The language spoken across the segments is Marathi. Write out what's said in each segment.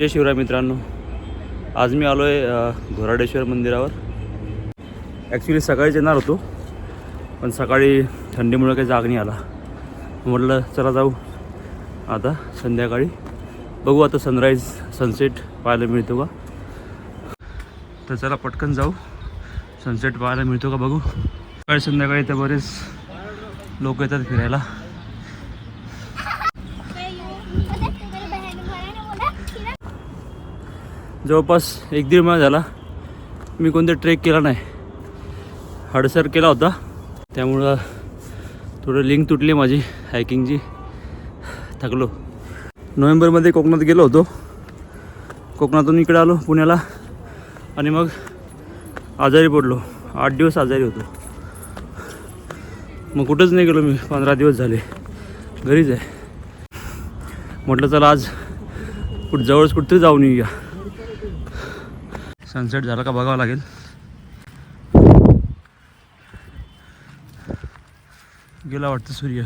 जय शिवराय मित्रांनो. आज मी आलो आहे घोराडेश्वर मंदिरावर. ॲक्च्युली सकाळीच येणार होतो पण सकाळी थंडीमुळे काही जाग नाही आला. म्हटलं चला जाऊ. आता संध्याकाळी बघू आता सनराईज सनसेट पाहायला मिळतो का? तर चला पटकन जाऊ. सनसेट पाहायला मिळतो का बघू. सकाळी संध्याकाळी तर बरेच लोक येतात फिरायला. जवळपास एक दीड महिना झाला मी कोणता ट्रेक केला नाही. हडसर केला होता. त्यामुळं थोडं लिंक तुटली माझी हायकिंगची. थकलो. नोव्हेंबरमध्ये कोकणात गेलो होतो. कोकणातून इकडे आलो पुण्याला. आणि मग आजारी पडलो. आठ दिवस आजारी होतो. मग कुठंच नाही गेलो मी. पंधरा दिवस झाले. घरीच आहे. म्हटलं चला आज कुठं जवळच कुठंतरी जाऊन येऊया. सनसेट झाला का बघावं लागेल. गेला वाटतं सूर्य.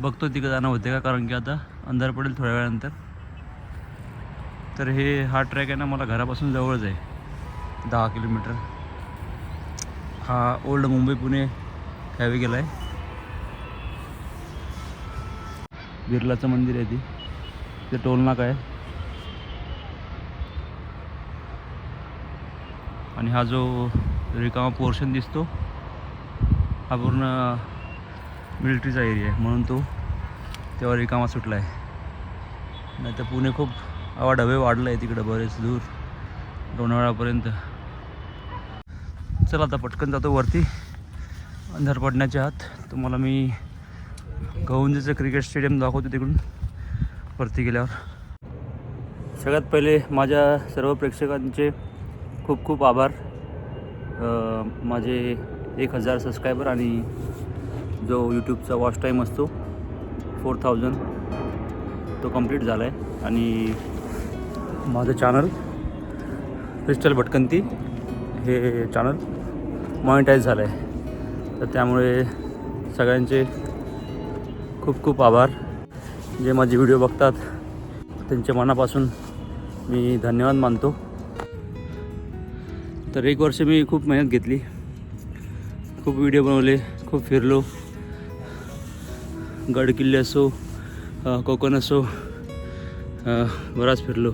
बघतो तिकडे जाणं होते का कारण की आता अंधार पडेल थोड्या वेळानंतर. तर हे हा ट्रॅक आहे ना मला घरापासून जवळच आहे. दहा किलोमीटर. हा ओल्ड मुंबई पुणे हायवे गेला आहे बिर्लाचं मंदिर आहे ती. ते टोलनाका आहे. आणि हा जो रिकामा पोर्शन दिसतो हा पूर्ण मिलिटरीचा एरिया आहे. म्हणून तो तेव्हा रिकामा सुटला आहे नाही तर पुणे खूप आवाढवे वाढलं आहे तिकडं बरेच दूर. लोणावळापर्यंत. चला आता पटकन जातो वरती. अंधार पडण्याच्या आत. तुम्हाला मी गहुंजेचं क्रिकेट स्टेडियम दाखवतो तिकडून. वरती गेल्यावर. सगळ्यात पहिले माझ्या सर्व प्रेक्षकांचे खूप खूप आभार. माझे एक हजार सबस्क्रायबर आणि जो यूट्यूबचा वॉच टाईम असतो फोर थाउजंड तो कंप्लीट झाला आहे आणि माझं चॅनल क्रिस्टल भटकंती हे चॅनल मॉनिटाईज झालं आहे तर त्यामुळे सगळ्यांचे खूप खूप आभार. जे माझे व्हिडिओ बघतात त्यांच्या मनापासून मी धन्यवाद मानतो. तर एक वर्ष मी खूप मेहनत घेतली. खूप व्हिडिओ बनवले खूप फिरलो. गड किल्ले असो कोकण असो बराच फिरलो.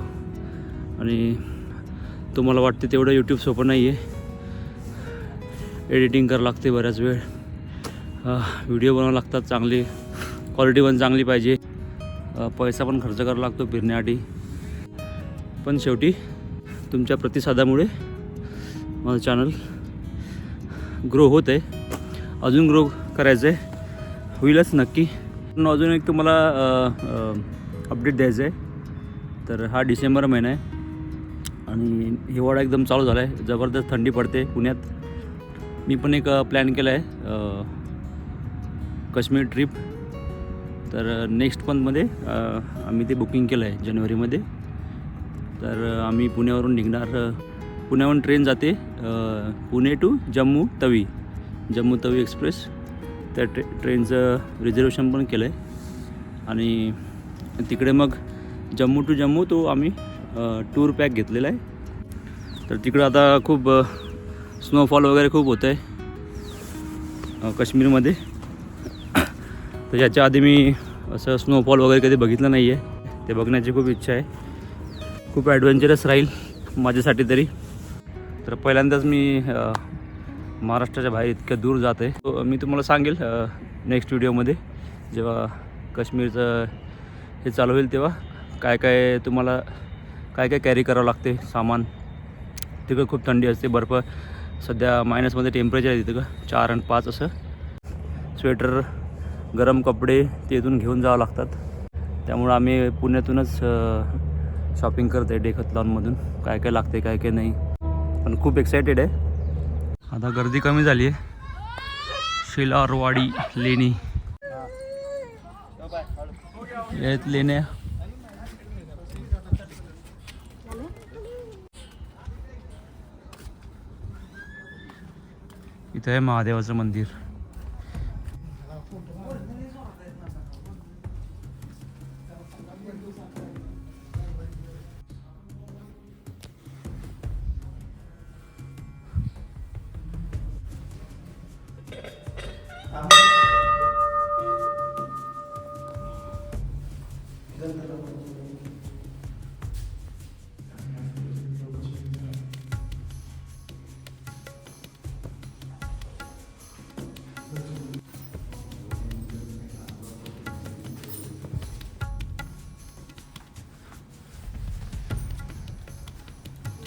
आणि तुम्हाला वाटते तेवढं यूट्यूब सोपं नाही आहे एडिटिंग करावं लागते बऱ्याच वेळ. व्हिडिओ बनवावं लागतात चांगले. क्वालिटी पण चांगली पाहिजे. पैसा पण खर्च करावा लागतो फिरण्यासाठी पण शेवटी तुमच्या प्रतिसादामुळे माझं चॅनल ग्रो होत आहे अजून ग्रो करायचं आहे होईलच नक्की. पण अजून एक तुम्हाला अपडेट द्यायचं आहे तर हा डिसेंबर महिना आहे. आणि हिवाळा एकदम चालू झाला आहे जबरदस्त थंडी पडते पुण्यात. मी पण एक प्लॅन केला आहे काश्मीर ट्रिप तर नेक्स्ट मंथमध्ये आम्ही ते बुकिंग केलं आहे जानेवारीमध्ये. तर आम्ही पुण्यावरून निघणार पुण्याहून ट्रेन जाते पुणे टू जम्मू तवी. जम्मू तवी एक्सप्रेस त्या ट्रे ट्रेनचं रिझर्वेशन पण केलं आहे आणि तिकडे मग जम्मू टू जम्मू तो आम्ही टूर पॅक घेतलेला आहे. तर तिकडं आता खूप स्नोफॉल वगैरे खूप होतं आहे काश्मीरमध्ये. तर याच्या आधी मी असं स्नोफॉल वगैरे कधी बघितलं नाही आहे ते बघण्याची खूप इच्छा आहे. खूप ॲडव्हेंचरस राहील माझ्यासाठी तरी. तर पहिल्यांदाच मी महाराष्ट्राच्या बाहेर इतक्या दूर जात आहे तो मी तुम्हाला सांगेल नेक्स्ट व्हिडिओमध्ये जेव्हा काश्मीरचं हे चालू होईल तेव्हा काय काय तुम्हाला काय काय कॅरी करावं लागते सामान. तिकडं खूप थंडी असते बर्फ. सध्या मायनसमध्ये टेम्परेचर आहे तिथं. चार आणि पाच असं. स्वेटर गरम कपडे ते इथून घेऊन जावं लागतात. त्यामुळं आम्ही पुण्यातूनच शॉपिंग करत आहे डेखतलॉनमधून काय काय लागते काय काय नाही. पण खूप एक्सायटेड आहे. आता गर्दी कमी झाली आहे. शिलारवाडी लेणी. यात लेण्या. इथं आहे महादेवाचं मंदिर.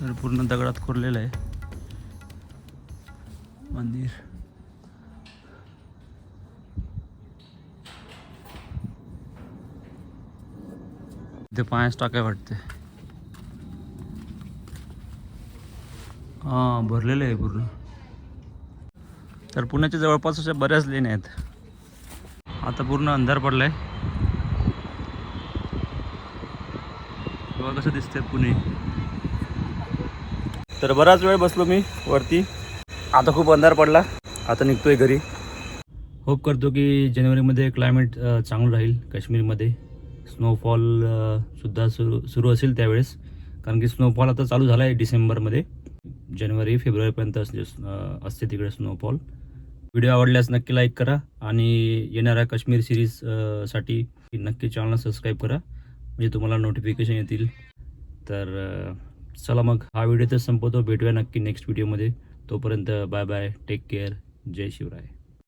तर पूर्ण दगडात कोरलेलं आहे. मंदिर. ते पाण्यास टाकाय वाटते. हां भरलेलं आहे पूर्ण. तर पुण्याच्या जवळपास अशा बऱ्याच लेण्या आहेत. आता पूर्ण अंधार पडलाय. बघा कसं दिसतंय पुणे. तर बराच वेळ बसलो मी वरती. आता खूप अंधार पडला. आता निघतोय घरी. होप करतो की जानेवारीमध्ये क्लायमेट चांगलं राहील काश्मीरमध्ये. स्नोफॉल सुद्धा सुरू सुरू असेल त्यावेळेस. कारण की स्नोफॉल आता चालू झाला आहे डिसेंबरमध्ये. जानेवारी फेब्रुवारीपर्यंत असते असते तिकडे स्नोफॉल व्हिडिओ आवडल्यास नक्की लाईक करा आणि येणाऱ्या काश्मीर सिरीजसाठी नक्की चॅनलला सबस्क्राईब करा. म्हणजे तुम्हाला नोटिफिकेशन येतील. तर चला मग हा व्हिडिओ तर संपवतो. भेटूया नक्की नेक्स्ट व्हिडिओमध्ये तोपर्यंत बाय बाय टेक केअर जय शिवराय.